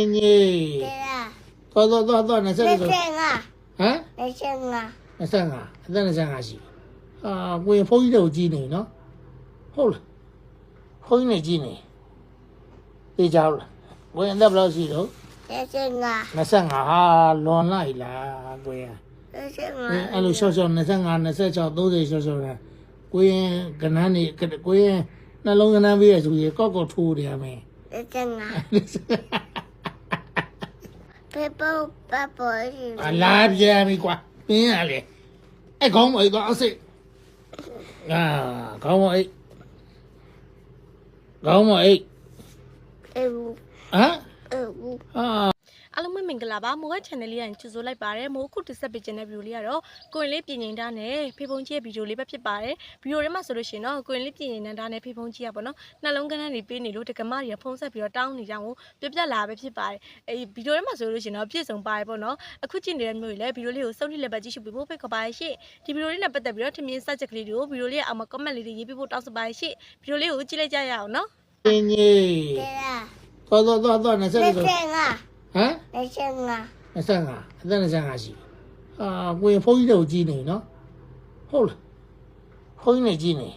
င်းကြီးသွားသွားသွားသွား20ဆိုဟမ်25 25အသက်25ရှိအာကိုရင်ဖုန်းကြီးတွေကိုကြီးနေနော်ဟုတ်လားဖုန်းကြီးနေကြီးနေသိကြလားကိုရင်အသက်ဘယ်လောက်ရှိတော့25 25ဟာလွန်လိုက်လားကိုရင်25အဲ့လိုရှော့ရှော့25 26 30ရှော့ရှော့လားကိုရင်ကနန်းနေကိုရင်နှလုံးကနန်းပြီးရဆိုရင်ကော့ကော့ထိုးတယ်အမေ25 purple bubbles. အလားပြန်ပြီကွာပင်းရလေအဲ့ခေါင်းမအိတ်သွားအစိတ်အာခေါင်းမအိတ်ခေါင်းမအိတ် Ew, ဟမ် ew. အာ မင်္ဂလာပါမိုးရဲ့ channel လေးကိုကြိုဆိုလိုက်ပါရစေမိုးခုတက်ဆက်ပေးခြင်းတဲ့ဗီဒီယိုလေးကတော့ကိုရင်လေးပြင်ရင်တားနဲ့ဖေဖုံကြီးရဲ့ဗီဒီယိုလေးပဲဖြစ်ပါတယ်ဗီဒီယိုထဲမှာဆိုလို့ရှိရင်တော့ကိုရင်လေးပြင်ရင်တားနဲ့ဖေဖုံကြီးကပေါ့နော်နှလုံးကန်းကနေပေးနေလို့တက္ကမတွေကဖုံးဆက်ပြီးတော့တောင်းနေကြအောင်ပြပြလာပဲဖြစ်ပါတယ်အဲဒီဗီဒီယိုထဲမှာဆိုလို့ရှိရင်တော့ပြည့်စုံပါတယ်ပေါ့နော်အခုကြည့်နေတဲ့မျိုးတွေလည်းဗီဒီယိုလေးကိုစုပ်လိုက်လက်ပတ်ကြည့်ရှုပေးဖို့ဖိတ်ခေါ်ပါရစေဒီဗီဒီယိုလေးနဲ့ပတ်သက်ပြီးတော့ထင်မြင်စကြက်ကလေးတွေကိုဗီဒီယိုလေးရဲ့အောက်မှာ comment လေးတွေရေးပေးဖို့တောင်းဆိုပါရစေဗီဒီယိုလေးကိုကြည့်လိုက်ကြရအောင်နော်ရှင်ကြီးတော်တော်တော်20 25 ဟမ်25 25အသက်25ရှိပြီအာကိုရင်ဖုန်းကြီးတွေကိုကြီးနေနော်ဟုတ်လားဖုန်းကြီးတွေကြီးနေ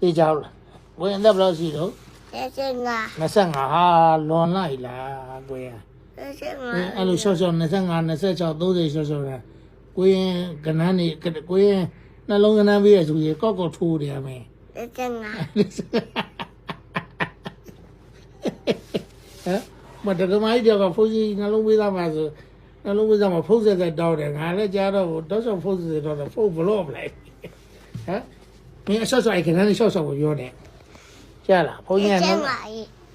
သိကြဟုတ်လားကိုရင်အသက်ဘယ်လောက်ရှိတော့25 25ဟာလွန်လိုက်လားကိုရင်အဲ25အဲ့လိုရှော့ရှော့25 26 30ရှော့ရှော့တာကိုရင်ကနန်းနေကိုရင်နှလုံးကနန်းပြီးရဆိုရင်ကော့ကော့ထိုးတယ်အမင်း25 မတက္ကမကြီးတယောက်ကဖုန်းကြီးနှလုံးပေးသားမှာဆိုနှလုံးပေးသားမှာဖုန်းဆက်ဆက်တောင်းတယ်ငါလည်းကြားတော့တောက်ဆောင်ဖုန်းဆက်ဆက်တောင်းတယ်ဖုန်းဘလော့ပလိုက်ဟမ်မင်းအဆော့ဆော့အိုင်ခဏလေးရှော့ဆော့ကိုပြောတယ်ကြားလားဖုန်းကြီးက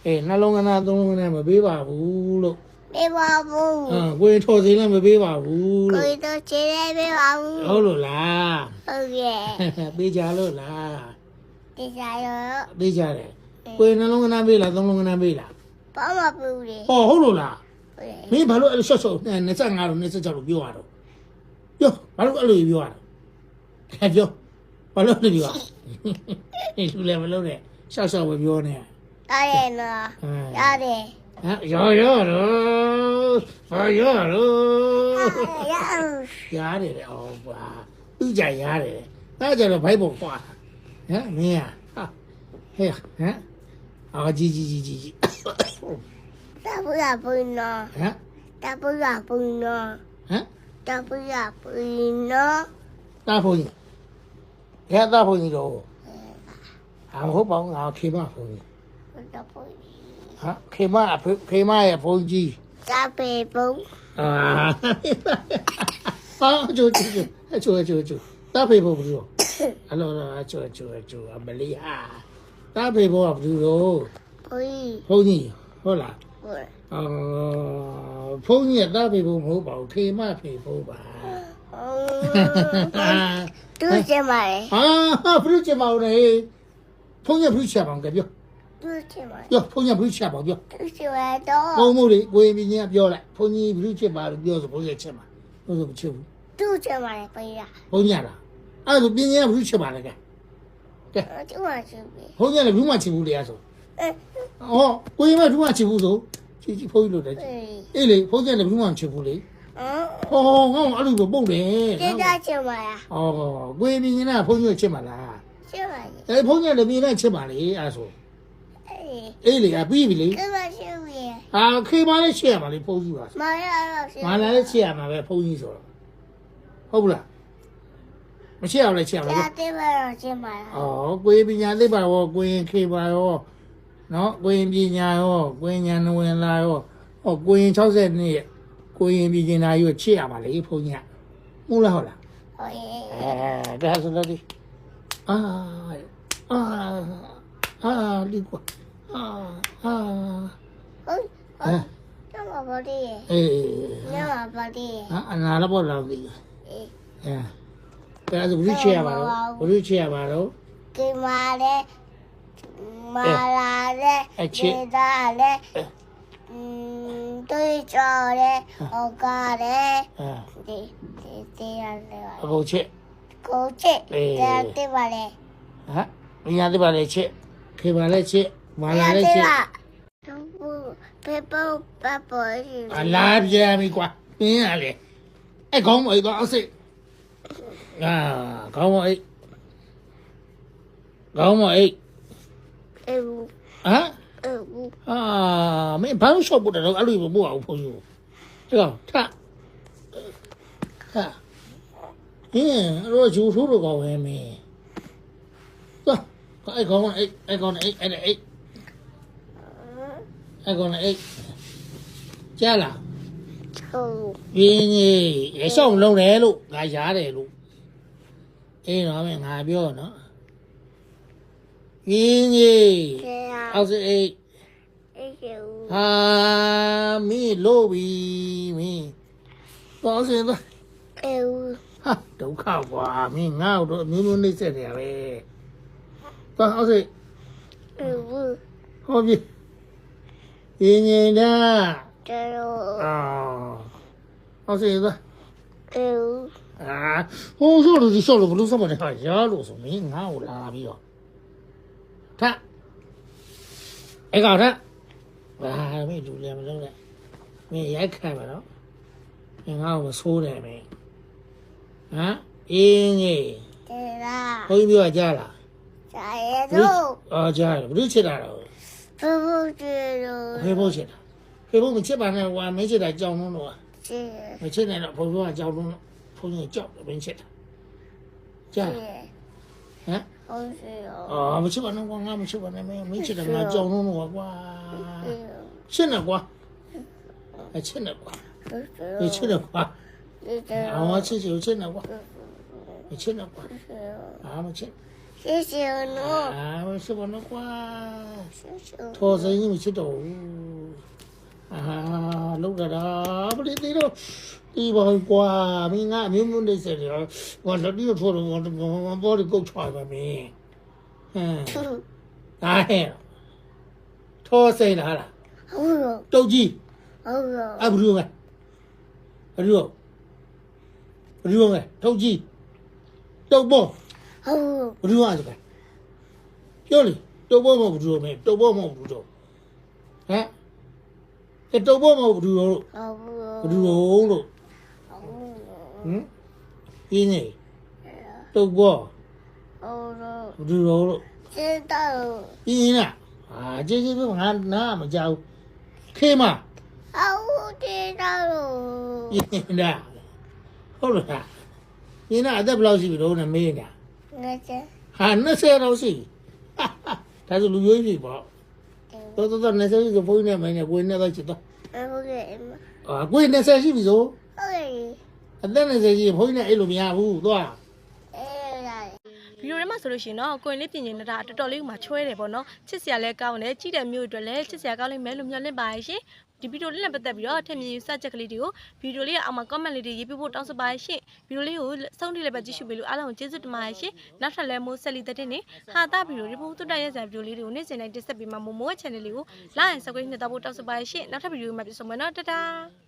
အေးနှလုံးကနာသုံးလုံးကနာမပေးပါဘူးလို့ပေးပါဘူးအင်းကိုရင်ထော်စင်းလည်းမပေးပါဘူးလို့ကိုရင်ထော်စင်းလည်းပေးပါဘူးဟုတ်လို့လားဟုတ်ကဲ့ပေးကြလို့လားပေးကြရောပေးကြတယ်ကိုရင်နှလုံးကနာပေးလားသုံးလုံးကနာပေးလား ဘာမှပူတယ်ဟောဟုတ်လို့လားဟုတ်တယ်မင်းဘာလို့အဲ့လိုရှော့ရှော့25လို့26လို့ပြောရတော့ပြောဘာလို့အဲ့လိုပြောရတာပြောဘာလို့အဲ့လိုပြောနေလူလည်းမလုပ်နဲ့ရှော့ရှော့ပဲပြောနေရတယ်နော်ရတယ်ဟမ်ရောရောတော့ဟာရောတော့ရတယ်လေအော်ပါသူကြရတယ်အဲ့ကြတော့ဘိုက်ဘုံပွားဟမ်မင်းอ่ะဟာဟဲ့ဟမ် အာကြီးကြီးကြီးကြီးတပ်ပူရပူနော်ဟမ်တပ်ပူရပူနော်ဟမ်တပ်ပူရပူနော်တပ်ဖုန်ကြီးခဲတပ်ဖုန်ကြီးတော့အာမဟုတ်ပါဘူးငါခေမဖုန်ကြီးတပ်ဖုန်ကြီးဟာခေမအဖေခေမရဲ့ဖုန်ကြီးတပ်ပေဖုန်အာဆောင်းကျူကျူကျူကျူကျူတပ်ပေဖုန်ဘူးရောအဲ့လိုအကျူကျူကျူအမလီဟာ တာဖေဘောကဘယ်သူတော့ဘုန်းကြီးဘုန်းကြီးဟုတ်လားဟုတ်လားအော်ဘုန်းကြီးကတာဖေဘောမဟုတ်ပါဘူးဖေမဖေဘောပါသူကျမလေဟာဘုရားကျမလေဘုန်းကြီးဘုရားချက်ပါအောင်ကြပြောဘုရားချက်ပါပြောဘုန်းကြီးဘုရားချက်ပါပြောဘုရားချက်တော့ဘုံမှုတွေကိုရင်ပြင်းကပြောလိုက်ဘုန်းကြီးဘုရားချက်ပါလို့ပြောဆိုဘုန်းကြီးချက်ပါဘုန်းကြီးမချက်ဘူးသူချက်ပါလေပေးရဘုန်းကြီးလားအဲ့ဒါပြင်းကဘုရားချက်ပါလေကဲ ကဲသူ့မှာချစ်ပြီဘုန်းကြီးကလည်းဘူးမှချစ်ဘူးလေအဲ့ဆိုအဲဟောကိုကြီးမဘူးမှချစ်ဘူးဆိုချစ်ချစ်ဘုန်းကြီးလို့လည်းအေးလေဘုန်းကြီးကလည်းဘူးမှချစ်ဘူးလေဟောငေါ့အဲ့လိုပဲပုတ်တယ်ကျင်းသားချစ်ပါလားဟောကိုကြီးပြင်းနေတာဘုန်းကြီးကိုချစ်ပါလားချစ်ပါလေအဲဘုန်းကြီးကလည်းပြင်းနေချစ်ပါလေအဲ့ဆိုအေးလေအပြီးပြီလေခင်မရှိဘူးရဟာခေမလေးရှေ့ရမှာလေဖုန်းကြီးပါမလာတော့ရှေ့မလာလေးရှေ့ရမှာပဲဖုန်းကြီးဆိုတော့ဟုတ်ဘူးလား မချက်အောင်လည်းချက်အောင်လေတဲ့ပါတော့ရှင်းပါလားဩကိုယ်ပညာသိပါရောကိုရင်ခေပါရောနော်ကိုရင်ပညာရောကိုရင်ဉာဏ်ဝင်လာရောဩကိုရင်60နှစ်ရဲ့ကိုရင်ပညာရောချက်ရပါလေဘုန်းကြီးကဟုတ်လားဟုတ်လားဟုတ်ရဲ့အဲဒါဆိုတော့ဒီအာအာအာလီကွာအာအာဟုတ်ဟုတ်ညမပါတီးရေအေးညမပါတီးရေဟာအနာရပေါ်လာပြီအေးအဲ ဒါဆိုဘူးချစ်ရပါတော့ဘူးချစ်ရပါတော့ 给妈的，妈拉的，哎切给大的哎，嗯，对照的，我家的， အဲ 这这这样的 အ。ကုန်ချစ် 狗子，哎这样对吧嘞？ ဟမ်ပညာသိပါလေချစ်ခေပါလေချစ်မာလာလေချစ် 都不 ဖေပေါ်ပပေါ်ရှိ အလားပြန်ပြီကွာပြင်းရလေ အဲ့ခေါင်းမအိတ်တော့အစိတ်အာခေါင်းမအိတ်ခေါင်းမအိတ်အေးဟမ်အေးအာမင်းဘာလို့ရှော့ပို့တယ်တော့အဲ့လိုမပို့အောင်ဖုန်းကြီးဒီကောင်ထဟာဟင်းအဲ့တော့ဂျူထိုးတော့ကောင်းပဲမင်းသွားအဲ့ကောင်အဲ့အဲ့ကောင်အဲ့အဲ့အဲ့အဲ့ကောင်အဲ့ကြားလားဟုတ်ပြင်းကြီးရရှောင်းလုံးတယ်လို့ငါရားတယ်လို့ အေးတော့မင်းငါပြောနော်ပြင်းကြီးကဲရအောက်စိအိတ်အေးကေဦးဟာမင်းလို့ပြီမင်းတော့စင်တော့အေးဦးဟာဒုက္ခကွာမင်းငါ့တို့အမျိုးမျိုးနှိမ့်ဆက်နေရပဲတော့အောက်စိအေးဦးဟောပြီပြင်းကြီးတာကျတော့အာအောက်စိတော့အေးဦးအာဟိုဆိုလို့ဒီဆိုလို့ဘလို့စမနေဟာရလို့ဆိုမင်းငါ့ကိုလာပြီးတော့ ထအဲ့ကောင်ထအာမင်းဒူလည်းမလုပ်နဲ့မင်းရိုက်ခံပါတော့မင်းငါ့ကိုမဆိုးတယ်မင်းဟမ်အင်းကြီးကဲလာဘုန်းကြီးပြောကြလားကျရဲတော့အော်ကြားတယ်ဘလို့ချစ်တာတော့ဖေပေါ်ကျတော့ဖေဖို့ချစ်တာဖေဖို့မချစ်ပါနဲ့ကွာမင်းချစ်တာကြောင်လုံးတော့ကျဲမချ 是。我现在老婆说话交通，婆说叫我们去的，叫。啊。好水哦。啊，不吃完了，我俺不吃完了，没没吃的，俺交通我瓜，吃那瓜，还吃那瓜，你吃那瓜，啊，我吃就吃那瓜，你吃那瓜，俺们吃。谢谢侬。啊，我吃完了瓜，兔子你没吃到。 အာလောက်တာဒါပရိသီတော့ဒီဘောကွာမင်းကအမျိုးမျိုးနေစေတယ်ဟောလက်ပြီးဖို့တော့ဘောဒီကုတ်ချွာပါမင်းဟမ်ဒါဟဲ့ထောစိန်လားဟုတ်တော့တုတ်ကြီးဟုတ်တော့အဘလူမယ်ဘလူဘလူမယ်တုတ်ကြီးတုတ်ဘောဟုတ်ဘလူအားစကားပြောလေတုတ်ဘောမဟုတ်ဘူးတော့မင်းတုတ်ဘောမဟုတ်ဘူးတော့ဟမ် အဲတုပ်ဘောမဟုတ်ဘူးလို့ဟုတ်ရောဘယ်သူလို့လို့ဟုတ်ရောဟမ်ပြင်းနေတုပ်ဘောဟုတ်ရောဘယ်သူလို့ကျဲတော့ပြင်းလားအာကျေကျေပြငါနားမကြောက်ခေမဟုတ်တယ်တော့ပြင်းတာဟုတ်လားပြင်းတာအသက်ဘယ်လောက်ရှိပြီတော့နဲ့မေးနေတာငါကျဲဟာ20တော့ရှိဟာဒါဆိုလူရွေးပြီပေါ့ တော်တော်တော်20ရှိဆိုဘုန်းကြီးနဲ့မင်းနဲ့ကိုယ်နဲ့တော့ချစ်တော့ဟုတ်ကဲ့အာကိုယ်20ရှိပြီဆိုဟုတ်ကဲ့အသက်20ရှိရင်ဘုန်းကြီးနဲ့အဲ့လိုမရဘူးသွားအေးလာ ဗီဒီယိုထဲမှာဆိုလို့ရှိရင်တော့ကိုရင်လေးပြင်ရင်တာတော်တော်လေးကမှချွဲတယ်ပေါ့နော်ချစ်စရာလည်းကောင်းတယ်ကြည့်တဲ့မျိုးအတွက်လည်းချစ်စရာကောင်းလိမ့်မယ်လို့မျှော်လင့်ပါရဲ့ရှင်ဒီဗီဒီယိုလေးနဲ့ပတ်သက်ပြီးတော့ထင်မြင်ယူဆချက်ကလေးတွေကိုဗီဒီယိုလေးရဲ့အောက်မှာ comment လေးတွေရေးပြဖို့တောင်းဆိုပါရဲ့ရှင်ဗီဒီယိုလေးကိုဆုံးထိလည်းပဲကြည့်ရှုပေးလို့အားလုံးကိုကျေးဇူးတင်ပါတယ်ရှင်နောက်ထပ်လည်းမိုးဆက်လီတဲ့တဲ့နေဟာတာဗီဒီယိုဒီဘုံတွတ်ရရဗီဒီယိုလေးတွေကိုနေ့စဉ်တိုင်းတင်ဆက်ပေးမှာမိုးမိုးရဲ့ channel လေးကို like and subscribe နဲ့တော့ဖို့တောင်းဆိုပါရဲ့ရှင်နောက်ထပ်ဗီဒီယိုမှာပြန်ဆုံမယ်နော်တတား